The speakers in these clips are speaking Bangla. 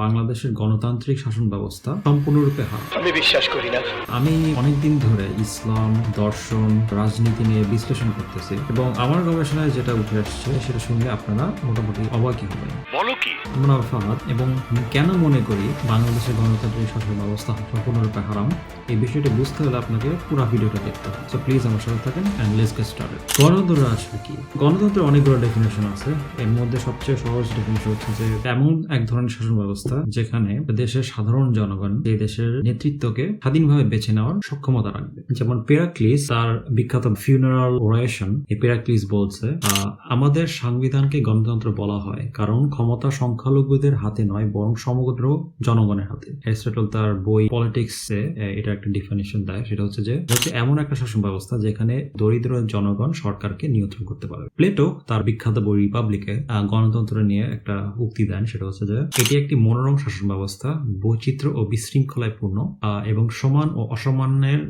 বাংলাদেশের গণতান্ত্রিক শাসন ব্যবস্থা সম্পূর্ণরূপে হার। আমি বিশ্বাস করি না। আমি অনেকদিন ধরে ইসলাম দর্শন রাজনীতি নিয়ে বিশ্লেষণ করতেছি এবং আমার গবেষণায় যেটা উঠে আসছে সেটা শুনলে আপনারা মোটামুটি অবাকই হবেন। আমরা ফাহাদ এবং কেন মনে করি বাংলাদেশের গণতান্ত্রিক শাসন ব্যবস্থা সম্পূর্ণরূপে হারাম? এই বিষয়টা বুঝতে হলে আপনাকে পুরো ভিডিওটা দেখতে হবে। সো প্লিজ আমার সাথে থাকেন অ্যান্ড লেটস গেট স্টার্টেড গণতন্ত্র আসলে কি? গণতন্ত্রের অনেকগুলো ডেফিনেশন আছে। এর মধ্যে সবচেয়ে সহজ ডেফিনেশন হচ্ছে যে এমন এক ধরনের শাসন ব্যবস্থা যেখানে দেশের সাধারণ জনগণ এই দেশের নেতৃত্বকে স্বাধীনভাবে বেছে নেওয়ার সক্ষমতা রাখবে। যেমন পেরাক্লিস তার বিখ্যাত ফিউনারাল ওরেশন এই পেরাক্লিস বলছে আমাদের সংবিধানকে গণতন্ত্র বলা হয় কারণ ক্ষমতা সংখ্যালঘুদের হাতে নয়, বরং সমগ্র জনগণের হাতে। অ্যারিস্টটল তার বই পলিটিক্স, এ, এটা একটা ডিফিনিশন দেয়, সেটা হচ্ছে যে, হচ্ছে এমন একটা শাসন ব্যবস্থা যেখানে দরিদ্র জনগণ সরকারকে নিয়ন্ত্রণ করতে পারে প্লেটো তার বিখ্যাত বই রিপাবলিকে গণতন্ত্র নিয়ে একটা উক্তি দেন, সেটা হচ্ছে যে, এটি একটি মনোরম শাসন ব্যবস্থা, বৈচিত্র্য ও বিশৃঙ্খলায় পূর্ণ এবং সমান ও অসমানের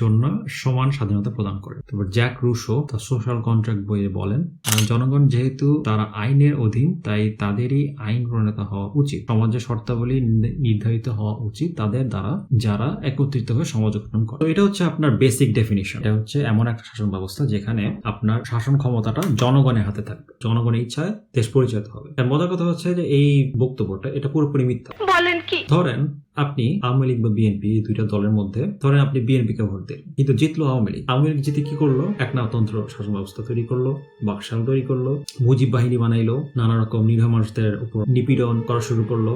জন্য সমান স্বাধীনতা প্রদান করে। তারপর জ্যাক রুশো তার সোশ্যাল কন্ট্রাক্ট বইয়ে বলেন জনগণ যেহেতু তারা আইনের অধীন তাই তাদেরই আইন প্রণেতা হওয়া উচিত। সমাজের শর্তাবলী নির্ধারিত হওয়া উচিত। তাদের দ্বারা যারা একত্রিত হয়ে সমাজ গঠন করে। তো এটা হচ্ছে আপনার বেসিক ডেফিনিশন এটা হচ্ছে এমন একটা শাসন ব্যবস্থা যেখানে আপনার শাসন ক্ষমতাটা জনগণের হাতে থাকবে। জনগণের ইচ্ছায় দেশ পরিচালিত হবে। মজার কথা হচ্ছে যে এই বক্তব্যটা এটা পুরোপুরি মিথ্যা। বলেন কি? ধরেন আপনি আওয়ামী লীগ বা বিএনপি এই দুইটা দলের মধ্যে, ধরেন আপনি বিএনপিকে ভোট দিলেন, কিন্তু জিতলো আওয়ামী লীগ। আওয়ামী লীগ জিতে কি করল? এক একনাতন্ত্র শাসন ব্যবস্থা তৈরি করল, বাকশাল তৈরি করল, মুজিব বাহিনী বানাইলো, নানা রকম নিরীহ মানুষদের উপর নিপীড়ন করা শুরু করল,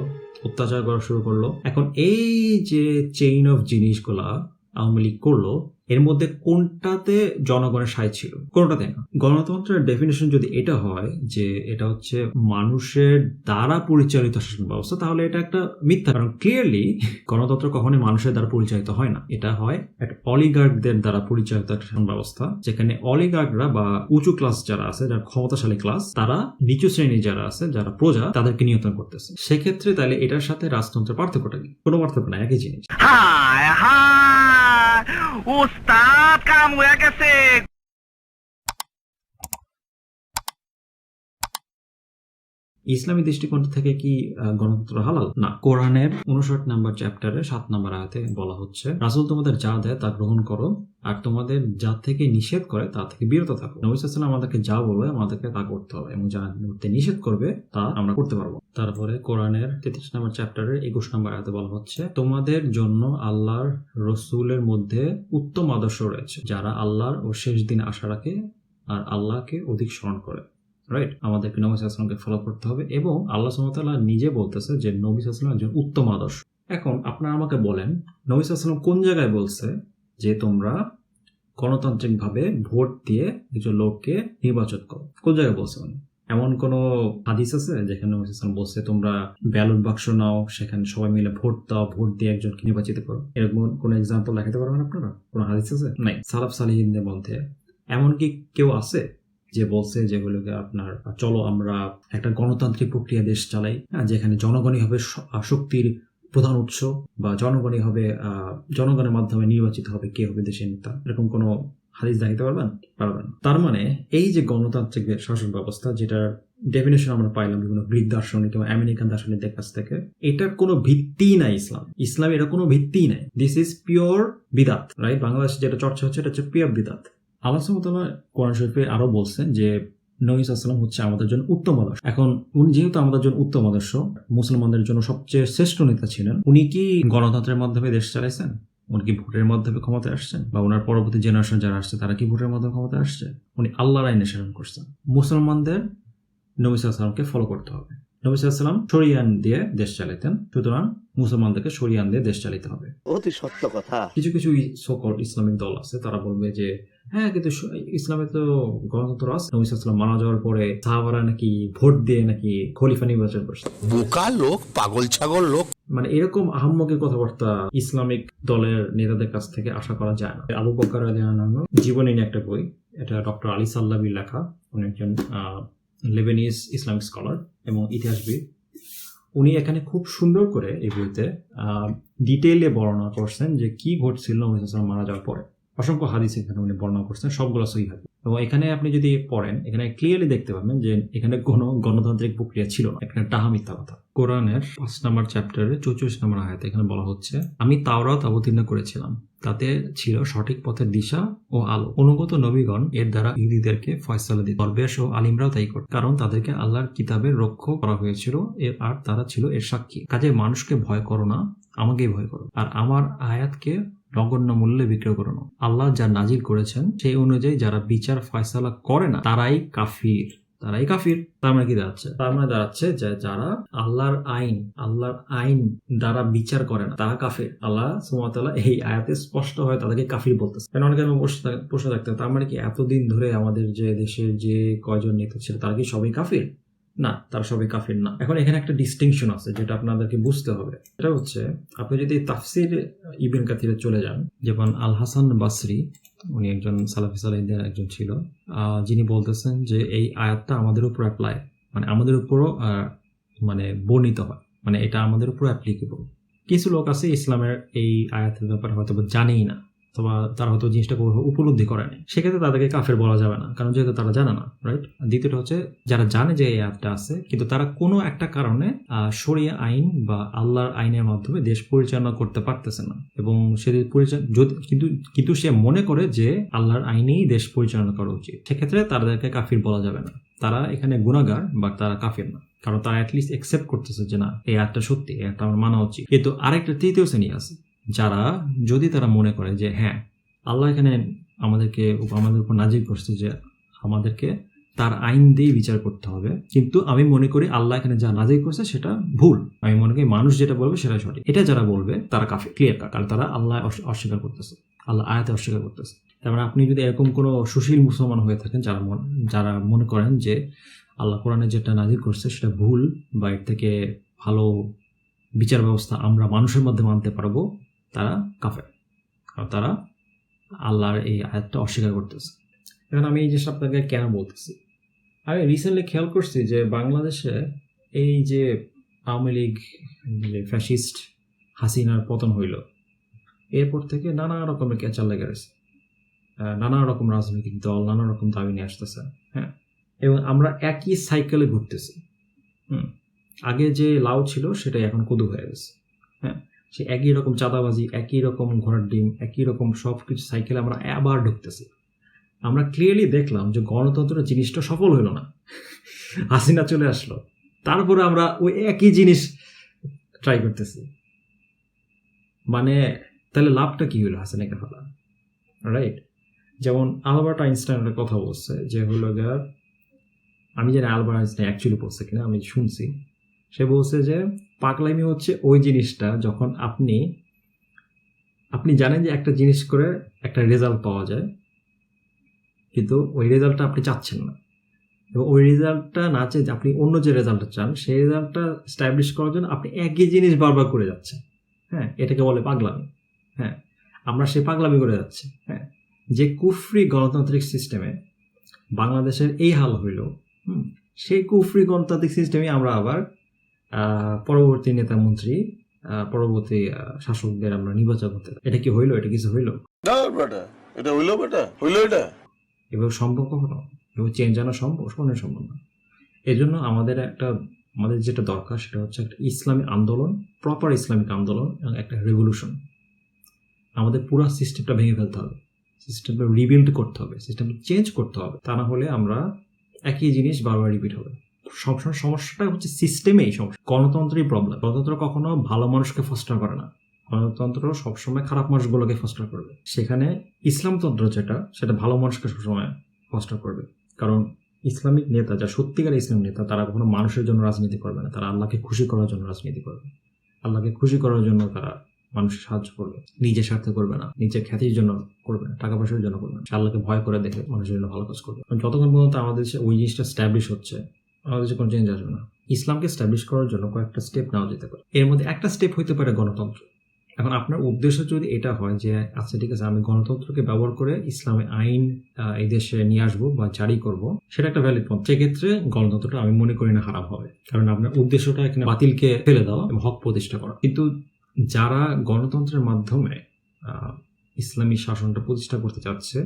অত্যাচার করা শুরু করল। এখন এই যে চেইন অফ জিনিসগুলা আওয়ামী লীগ করল এর মধ্যে কোনটাতে জনগণের সায় ছিল? কোনটাতে না? গণতন্ত্রের ডেফিনেশন যদি এটা হয় যে এটা হচ্ছে মানুষের দ্বারা পরিচালিত শাসন ব্যবস্থা, তাহলে এটা একটা মিথ্যা। কারণ ক্লিয়ারলি গণতন্ত্র কখনোই মানুষের দ্বারা পরিচালিত হয় না। এটা হয় একটা অলিগার্কদের দ্বারা পরিচালিত একটা শাসন ব্যবস্থা, যেখানে অলিগার্করা বা উঁচু ক্লাস যারা আছে, যারা ক্ষমতাশালী ক্লাস তারা নিচু শ্রেণি যারা আছে, যারা প্রজা, তাদেরকে নিয়ন্ত্রণ করতেছে। সেক্ষেত্রে তাহলে এটার সাথে রাজতন্ত্রের পার্থক্যটা কি? কোনো পার্থক্য না, একই জিনিস। হায় উস্তাদ কাম হয়ে ইসলামী দৃষ্টিকোণ থেকে কি গণতন্ত্র হালাল? না। কোরআনের উনষাট নাম্বার চ্যাপ্টারে সাত নাম্বার আয়াতে বলা হচ্ছে, রাসুল তোমাদের যা দেয় তা গ্রহণ করো, আর তোমাদের যা থেকে নিষেধ করে তা থেকে বিরত থাকো। নবী আমাদেরকে যা বলবে আমাদেরকে তা করতে হবে, এবং যা করতে নিষেধ করবে তা আমরা করতে পারব। তারপরে কোরআনের তেত্রিশ নম্বর চ্যাপ্টারের একুশ নম্বর আয়াতে বলা হচ্ছে, তোমাদের জন্য আল্লাহর রসুলের মধ্যে উত্তম আদর্শ রয়েছে, যারা আল্লাহর ও শেষ দিন আশা রাখে আর আল্লাহকে অধিক স্মরণ করে। রাইট আমাদেরকে নবী সাল্লামকে ফলো করতে হবে এবং আল্লাহ সুমতাল্লাহ নিজে বলতেছে যে নবী সাল্লাম একজন উত্তম আদর্শ। এখন আপনারা আমাকে বলেন, নবী সাল্লাম কোন জায়গায় বলছে যে তোমরা গণতান্ত্রিকভাবে ভোট দিয়ে একজন লোককে নির্বাচন করো? কোন জায়গায় বলছে উনি? এমন কোন হাদিস আছে যেখানে নবী বলছে, তোমরা ব্যালট বাক্স নাও, সেখানে সবাই মিলে ভোট দাও, ভোট দিয়ে একজনকে নির্বাচিত করো এরকম কোন এক্সাম্পল দেখাতে পারবেন আপনারা? কোনো হাদিস আছে? নাই। সালাফ সালিহিনদের মধ্যে এমন কি কেউ আছে যে বলছে যেগুলোকে আপনার চলো আমরা একটা গণতান্ত্রিক প্রক্রিয়া দেশ চালাই হ্যাঁ, যেখানে জনগণই হবে শক্তির প্রধান উৎস বা জনগণই হবে জনগণের মাধ্যমে নির্বাচিত হবে কে হবে দেশের নেতা। এরকম কোনো হাদিস দেখাতে পারবেন? পারবেন তার মানে এই যে গণতান্ত্রিক শাসন ব্যবস্থা যেটার ডেফিনেশন আমরা পাইলাম বিভিন্ন গ্রিক দার্শনিক এবং আমেরিকান দার্শনিকদের কাছ থেকে এটার কোনো ভিত্তিই নাই ইসলাম। ইসলাম এটা কোনো ভিত্তিই নাই। দিস ইজ পিওর বিদাত রাইট বাংলাদেশে যেটা চর্চা হচ্ছে এটা হচ্ছে পিওর বিদাত। আল্লাহ সুবহানাহু কোরআন শরীফে আরও বলছেন যে, নবী সাল্লাম হচ্ছে আমাদের জন্য উত্তম আদর্শ। এখন উনি যেহেতু আমাদের জন্য উত্তম আদর্শ, মুসলমানদের জন্য সবচেয়ে শ্রেষ্ঠ নেতা ছিলেন, উনি কি গণতন্ত্রের মাধ্যমে দেশ চালাইছেন? উনি কি ভোটের মাধ্যমে ক্ষমতায় আসছেন? বা ওনার পরবর্তী জেনারেশন যারা আসছে, তারা কি ভোটের মাধ্যমে ক্ষমতায় আসছে? উনি আল্লাহর আইনে শাসন করছেন। মুসলমানদের নবী সাল্লামকে ফলো করতে হবে। নবী সাল্লাম দিয়ে দেশ চালাতেন সুতরাং মুসলমানদেরকে সরিয়ান দিয়ে দেশ চালিতে হবে। অতি সত্য কথা। কিছু কিছু সকল ইসলামিক দল আছে তারা বলবে যে হ্যাঁ কিন্তু ইসলামে তো গণতন্ত্র আছে। নবী সাল্লাম মারা যাওয়ার পরে সাহাবারা নাকি ভোট দিয়ে নাকি খলিফা নির্বাচন করছে। বোকা লোক পাগল ছাগল লোক। মানে এরকম আহম্মকের কথাবার্তা ইসলামিক দলের নেতাদের কাছ থেকে আশা করা যায় না। আবু বকর জীবনী নিয়ে একটা বই এটা ডক্টর আলী সাল্লাবির লেখা। উনি একজন লেবেনিজ ইসলামিক স্কলার এবং ইতিহাসবিদ। উনি এখানে খুব সুন্দর করে এই বইতে ডিটেইলে বর্ণনা করছেন যে কি ঘটছিল নবী মারা যাওয়ার পরে। অসংখ্য হাদিস এখানে উনি বর্ণনা করছেন, সবগুলো সহি হাদিস। এবং এখানে আপনি যদি পড়েন, এখানে ক্লিয়ারলি দেখতে পাবেন যে এখানে কোনো গণতান্ত্রিক প্রক্রিয়া ছিল না। এখানে ডাহা মিথ্যা কথা। কোরআনের পাঁচ নম্বর চ্যাপ্টারে চৌচল্লিশ নম্বর আয়াতে এখানে বলা হচ্ছে, আমি তাওরাত অবতীর্ণ করেছিলাম। তাতে ছিল সঠিক পথের দিশা ও আলো। অনুগত নবীগণ এর দ্বারা ইহুদিদেরকে ফয়সালা দিত। দরবেশ ও আলিমরাও তাই করত। কারণ তাদেরকে আল্লাহর কিতাবের রক্ষ করা হয়েছিল। এর আর তারা ছিল এর সাক্ষী। কাজে মানুষকে ভয় করো না, আমাকেই ভয় করো। আর আমার আয়াতকে নগণ্য মূল্যে বিক্রয় করো না। আল্লাহ যা নাজির করেছেন, সেই অনুযায়ী যারা বিচার ফয়সালা করে না, তারাই কাফির। তারাই কাফির, তার মানে কি দাঁড়াচ্ছে? তার মানে দাঁড়াচ্ছে যে যারা আল্লাহর আইন আল্লাহর আইন দ্বারা বিচার করে না, তারা কাফির। আল্লাহ সুমতাল্লাহ এই আয়াতে স্পষ্ট হয় তাদেরকে কাফির বলতেছে। কারণ অনেকে প্রশ্ন থাকতে তার মানে কি এতদিন ধরে আমাদের যে দেশের যে কয়জন নেতা ছিল, তারা কি সবাই কাফির? না, তারা সবাই কাফির না। এখন এখানে একটা ডিস্টিংশন আছে, যেটা আপনাদেরকে বুঝতে হবে। এটা হচ্ছে, আপনি যদি তাফসির ইবিন কাতিরে চলে যান, যেমন আল হাসান বাসরি, উনি একজন সালাফি সালাইদের একজন ছিল যিনি বলতেছেন যে এই আয়াতটা আমাদের উপর অ্যাপ্লাই মানে আমাদের উপরও মানে বর্ণিত হয় মানে এটা আমাদের উপর অ্যাপ্লিকেবল কিছু লোক আছে ইসলামের এই আয়াতের ব্যাপারে হয়তো জানেই না। অথবা তারা হয়তো জিনিসটা উপলব্ধি করে না সেক্ষেত্রে তাদেরকে কাফের বলা যাবে না, কারণ যেহেতু তারা জানে না রাইট দ্বিতীয়টা হচ্ছে, যারা জানে যে এই অ্যাপটা আছে, কিন্তু তারা কোনো একটা কারণে শরিয়া আইন বা আল্লাহর আইনের মাধ্যমে দেশ পরিচালনা করতে পারতেছে না। এবং সে যদি কিন্তু কিন্তু সে মনে করে যে আল্লাহর আইনেই দেশ পরিচালনা করা উচিত। সেক্ষেত্রে তাদেরকে কাফির বলা যাবে না। তারা এখানে গুণাগার বা তারা কাফির না। কারণ তারা অ্যাটলিস্ট একসেপ্ট করতেছে যে না, এই অ্যাপটা সত্যি, এই আয়াতটা আমার মানা উচিত। কিন্তু আরেকটা তৃতীয় শ্রেণি আছে। যারা, যদি তারা মনে করে যে হ্যাঁ আল্লাহ এখানে আমাদেরকে, আমাদের উপর নাজির করছে যে, আমাদেরকে তার আইন দিয়ে বিচার করতে হবে। কিন্তু আমি মনে করি আল্লাহ এখানে যা নাজির করছে সেটা ভুল। আমি মনে করি মানুষ যেটা বলবে সেটা সঠিক। এটা যারা বলবে, তারা কাফে ক্লিয়ার কারণ তারা আল্লাহ অস- অস্বীকার করতেছে। আল্লাহ আয়াতে অস্বীকার করতেছে। তার মানে আপনি যদি এরকম কোনো সুশীল মুসলমান হয়ে থাকেন, যারা যারা মনে করেন যে, আল্লাহ কোরআনে যেটা নাজির করছে সেটা ভুল বা এর থেকে ভালো বিচার ব্যবস্থা আমরা মানুষের মধ্যে মানতে পারব তারা কাফের। কারণ তারা আল্লাহর এই আয়াতটা অস্বীকার করতেছে। এখন আমি এই জিনিসটা আপনাকে কেন বলতেছি? আমি রিসেন্টলি খেয়াল করছি যে বাংলাদেশে এই যে আওয়ামী লীগ ফ্যাসিস্ট হাসিনার পতন হইল, এরপর থেকে নানা রকমের ক্যাচার লেগে রয়েছে। নানা রকম রাজনৈতিক দল, নানা রকম দাবি নিয়ে আসতেছে হ্যাঁ? এবং আমরা একই সাইকেলে ঘুরতেছি। হুম? আগে যে লাউ ছিল, সেটা এখন কদু হয়ে গেছে। সে একই রকম চাঁদাবাজি, একই রকম ঘোড়ার ডিম, একই রকম সব কিছু সাইকেলে আমরা আবার ঢুকতেছি। আমরা ক্লিয়ারলি দেখলাম যে গণতন্ত্র জিনিসটা সফল হলো না। হাসিনা চলে আসলো। তারপরে আমরা ওই একই জিনিস ট্রাই করতেছি। মানে তাহলে লাভটা কি হলো হাসিনাকে ফেলা রাইট যেমন আলবার্ট আইনস্টাইনের কথা বলছে যে হলো আমি জানি আলবার্ট আইনস্টাইন অ্যাকচুয়ালি বলছে কিনা, আমি শুনছি। সে বলছে যে পাগলামি হচ্ছে ওই জিনিসটা যখন আপনি আপনি জানেন যে একটা জিনিস করে একটা রেজাল্ট পাওয়া যায় কিন্তু ওই রেজাল্টটা আপনি চাচ্ছেন না। এবং ওই রেজাল্টটা না চেয়ে আপনি অন্য যে রেজাল্টটা চান সেই রেজাল্টটা স্ট্যাবলিশ করার জন্য আপনি একই জিনিস বারবার করে যাচ্ছেন। হ্যাঁ এটাকে বলে পাগলামি। হ্যাঁ আমরা সেই পাগলামি করে যাচ্ছি। হ্যাঁ যে কুফরি গণতান্ত্রিক সিস্টেমে বাংলাদেশের এই হাল হইল হুম, সেই কুফরি গণতান্ত্রিক সিস্টেমে আমরা আবার পরবর্তী নেতা মন্ত্রী আহ, পরবর্তী শাসকদের আমরা নির্বাচন করতে এটা কি হইল? এটা কিছু হইল? এটা হইল বেটা হইল এটা। এভাবে সম্ভব কখনো? এভাবে চেঞ্জ আনা সম্ভব? কোনো সম্ভব না। এই জন্য আমাদের একটা আমাদের যেটা দরকার সেটা হচ্ছে একটা ইসলামিক আন্দোলন প্রপার ইসলামিক আন্দোলন এবং একটা রেভলিউশন আমাদের পুরো সিস্টেমটা ভেঙে ফেলতে হবে। সিস্টেমটা রিবিল্ড করতে হবে। সিস্টেমটা চেঞ্জ করতে হবে। তা না হলে আমরা একই জিনিস বারবার রিপিট হবে। সমস্যাটা হচ্ছে সিস্টেমেই সমস্যা। গণতন্ত্রই প্রবলেম গণতন্ত্র কখনো ভালো মানুষকে ফস্টার করে না। গণতন্ত্র সবসময় খারাপ মানুষগুলোকে ফস্টার করবে। সেখানে ইসলামতন্ত্র যেটা, সেটা ভালো মানুষকে সবসময় ফস্টার করবে। কারণ ইসলামিক নেতা যা সত্যিকার ইসলাম নেতা, তারা কখনো মানুষের জন্য রাজনীতি করবে না। তারা আল্লাহকে খুশি করার জন্য রাজনীতি করবে। আল্লাহকে খুশি করার জন্য তারা মানুষের সাহায্য করবে। নিজের স্বার্থে করবে না। নিজের খ্যাতির জন্য করবে না। টাকা পয়সার জন্য করবে না। আল্লাহকে ভয় করে দেখে মানুষের জন্য ভালো কাজ করবে। যতক্ষণ পর্যন্ত আমাদের দেশে ওই জিনিসটা স্ট্যাবলিশ হচ্ছে আমাদের দেশে কোনো চেঞ্জ আসবে না। ইসলামকে স্ট্যাবলিশ করার জন্য কয়েকটা স্টেপ নেওয়া যেতে পারে। এর মধ্যে একটা স্টেপ হইতে পারে গণতন্ত্র। এখন আপনার উদ্দেশ্য যদি এটা হয় যে আচ্ছা ঠিক আছে, আমি গণতন্ত্রকে ব্যবহার করে ইসলামী আইন এই দেশে নিয়ে আসব বা জারি করব, সেটা একটা ভ্যালিড পথ সেক্ষেত্রে গণতন্ত্রটা আমি মনে করি না হারাম হবে। কারণ আপনার উদ্দেশ্যটা এখানে বাতিলকে ফেলে দেওয়া এবং হক প্রতিষ্ঠা করা। কিন্তু যারা গণতন্ত্রের মাধ্যমে ইসলামী শাসনটা প্রতিষ্ঠা করতে চাচ্ছে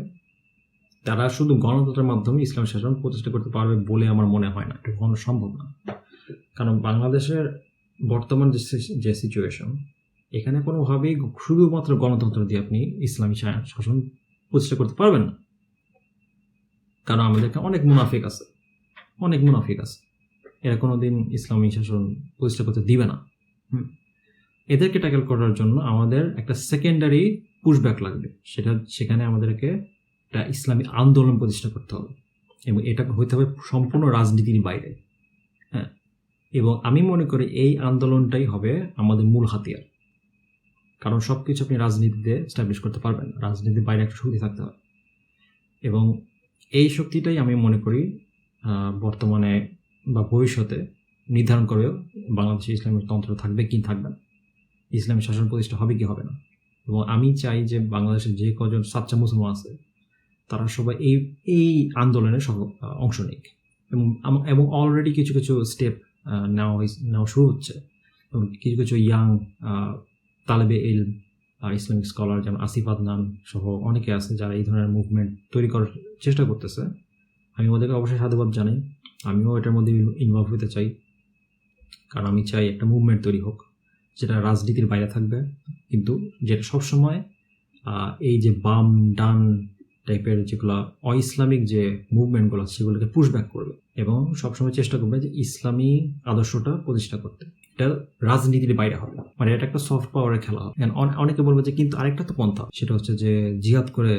তারা শুধু গণতন্ত্রের মাধ্যমে ইসলাম শাসন প্রতিষ্ঠা করতে পারবে বলে আমার মনে হয় না, এটা কখনো সম্ভব না। কারণ বাংলাদেশের বর্তমান যে সিচুয়েশন এখানে কোনোভাবেই শুধুমাত্র গণতন্ত্র দিয়ে আপনি ইসলামী শাসন প্রতিষ্ঠা করতে পারবেন না। কারণ আমাদের এখানে অনেক মুনাফিক আছে, অনেক মুনাফিক আছে। এরা কোনোদিন ইসলামী শাসন প্রতিষ্ঠা করতে দিবে না। এদেরকে ট্যাকেল করার জন্য আমাদের একটা সেকেন্ডারি পুশব্যাক লাগবে। সেটা সেখানে আমাদেরকে একটা ইসলামী আন্দোলন প্রতিষ্ঠা করতে হবে। এবং এটা হইতে হবে সম্পূর্ণ রাজনীতির বাইরে। হ্যাঁ? এবং আমি মনে করি এই আন্দোলনটাই হবে আমাদের মূল হাতিয়ার। কারণ সব কিছু আপনি রাজনীতিতে স্ট্যাবলিশ করতে পারবেন রাজনীতির বাইরে একটা শক্তি থাকতে হবে। এবং এই শক্তিটাই আমি মনে করি বর্তমানে বা ভবিষ্যতে নির্ধারণ করে বাংলাদেশে ইসলামিক তন্ত্র থাকবে কি থাকবে না। ইসলামী শাসন প্রতিষ্ঠা হবে কি হবে না। এবং আমি চাই যে বাংলাদেশের যে কজন সাচ্চা মুসলমান আছে তারা সবাই এই এই আন্দোলনে অংশ নিক। এবং এবং অলরেডি কিছু কিছু স্টেপ নেওয়া নেওয়া শুরু হচ্ছে। এবং কিছু কিছু ইয়াং তালেবে ইল ইসলামিক স্কলার যেমন আসিফ আদনান সহ অনেকে আছে যারা এই ধরনের মুভমেন্ট তৈরি করার চেষ্টা করতেছে। আমি ওদেরকে অবশ্যই সাধুবাদ জানাই। আমিও এটার মধ্যে ইনভলভ হতে চাই। কারণ আমি চাই একটা মুভমেন্ট তৈরি হোক, যেটা রাজনীতির বাইরে থাকবে। কিন্তু যেটা সবসময় এই যে বাম, ডান টাইপের যেগুলো অ ইসলামিক যে মুভমেন্টগুলো সেগুলোকে পুশব্যাক করবে এবং সবসময় চেষ্টা করবে যে ইসলামী আদর্শটা প্রতিষ্ঠা করতে। এটা রাজনীতির বাইরে হবে। মানে এটা একটা সফট পাওয়ারের খেলা হবে। অনেকে বলবে যে কিন্তু আরেকটা তো পন্থা, সেটা হচ্ছে যে জিহাদ করে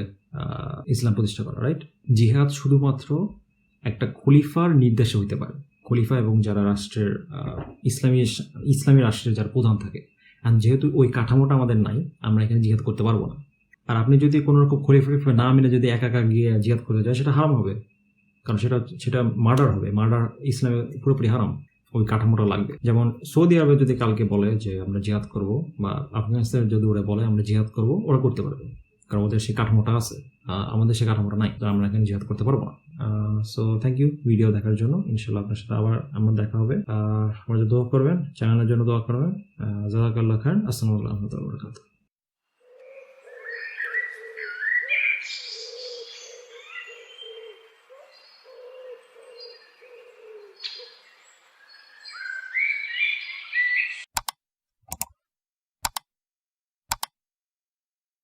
ইসলাম প্রতিষ্ঠা করা রাইট জিহাদ শুধুমাত্র একটা খলিফার নির্দেশে হইতে পারে। খলিফা এবং যারা রাষ্ট্রের ইসলামী ইসলামী রাষ্ট্রের যারা প্রধান থাকে। যেহেতু ওই কাঠামোটা আমাদের নাই, আমরা এখানে জিহাদ করতে পারব না। আর আপনি যদি কোনো রকম খলিফা না মেনে যদি একা একা গিয়ে জিহাদ করতে যায়, সেটা হারাম হবে। কারণ সেটা সেটা মার্ডার হবে। মার্ডার ইসলামে পুরোপুরি হারাম। ওই কাঠামোটা লাগবে। যেমন সৌদি আরবে যদি কালকে বলে যে, আমরা জিহাদ করব বা আফগানিস্তানে যদি ওরা বলে, আমরা জিহাদ করব ওরা করতে পারবে। কারণ ওদের সেই কাঠামোটা আছে। আমাদের সেই কাঠামোটা নাই। তো আমরা এখানে জিহাদ করতে পারব না। সো থ্যাংক ইউ ভিডিও দেখার জন্য। ইনশাল্লাহ আপনার সাথে আবার আমার দেখা হবে। আর আমার জন্য দোয়া করবেন। চ্যানেলের জন্য দোয়া করবেন। জাজাকাল্লাহ খান আসসালামু আলাইকুম রহমতুল্লাহ